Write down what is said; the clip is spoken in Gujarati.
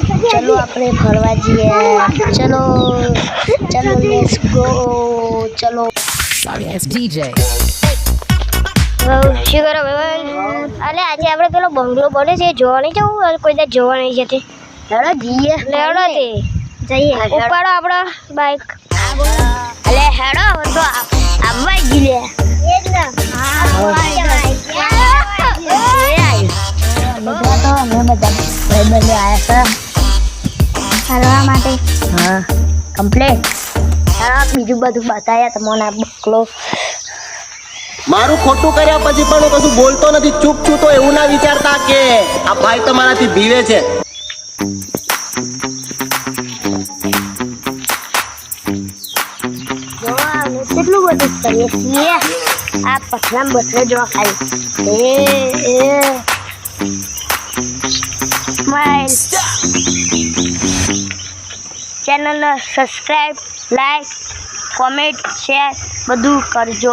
ચલો આપણે ફરવા જઈએ. ચલો ચલો લેટ્સ ગો ચલો. Sorry, it's શું કરો અલે આજે આપણે પેલો બંગલો બને છે જોવા નહીં જવું? કોઈ દાડ જોવા નહીં જતી. હેડો જઈએ. લેડો તે. જઈએ. ઉપાડો આપણો બાઈક અલે હેડો હવે તો આવવા ફરવા માટે. હા કમ્પ્લેટ બીજું બધું બતાવ્યા તમને બકલો. મારું ખોટું કર્યા પછી પણ હું કશું બોલતો નથી. ચૂપ છું તો એવું ના વિચારતા કે આ ભાઈ તો મારાથી ભીવે છે. કેટલું બધું કરીએ છીએ. આ પથરામ બથરે જોવા ખાઈ. એ એ. સ્માઈલ ચેનલને સબસ્ક્રાઈબ લાઈક કોમેન્ટ શેર બધું કરજો.